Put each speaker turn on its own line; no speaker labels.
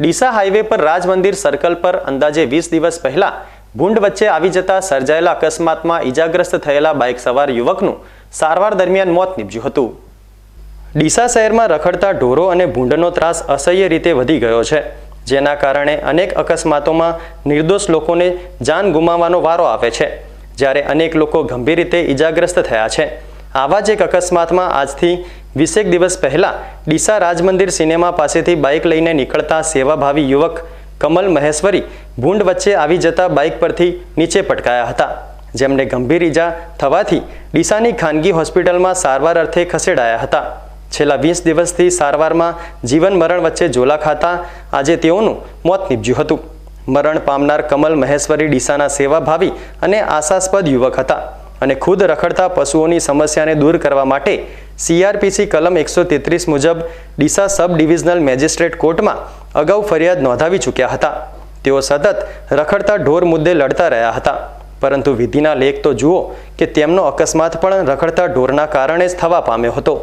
Deesa highway પર રાજ મંદિર circle પર અંદાજે વીસ દિવસ પહેલા ભૂંડ વચ્ચે આવી જતા સર્જાયેલા અકસ્માતમાં ઈજાગ્રસ્ત થયેલા બાઇક સવાર યુવકનું સારવાર દરમિયાન મોત નીપજ્યું હતું. ડીસા શહેરમાં રખડતા ઢોરો અને ભૂંડનો ત્રાસ અસહ્ય રીતે વધી ગયો છે, જેના કારણે અનેક અકસ્માતોમાં નિર્દોષ લોકોને જાન ગુમાવવાનો વારો આવે છે. જ્યારે અનેક લોકો ગંભીર રીતે ઈજાગ્રસ્ત થયા છે આવા જ એક અકસ્માતમાં આજથી વીસેક દિવસ પહેલાં ડીસા રાજમંદિર સિનેમા પાસેથી બાઇક લઈને નીકળતા સેવાભાવી યુવક કમલ મહેશ્વરી ભૂંડ વચ્ચે આવી જતા બાઇક પરથી નીચે પટકાયા હતા. જેમને ગંભીર ઈજા થવાથી ડીસાની ખાનગી હોસ્પિટલમાં સારવાર અર્થે ખસેડાયા હતા. છેલ્લા વીસ દિવસથી સારવારમાં જીવન મરણ વચ્ચે ઝોલા ખાતા આજે તેઓનું મોત નીપજ્યું હતું. મરણ પામનાર કમલ મહેશ્વરી ડીસાના સેવાભાવી અને આશાસ્પદ યુવક હતા. અને ખુદ રખડતા પશુઓની સમસ્યાને દૂર કરવા માટે સીઆરપીસી કલમ એકસો તેત્રીસ મુજબ ડીસા સબ ડિવિઝનલ મેજિસ્ટ્રેટ કોર્ટમાં અગાઉ ફરિયાદ નોંધાવી ચૂક્યા હતા. તેઓ સતત રખડતા ઢોર મુદ્દે લડતા રહ્યા હતા. પરંતુ વિધિના લેખ તો જુઓ કે તેમનો અકસ્માત પણ રખડતા ઢોરના કારણે જ થવા પામ્યો હતો.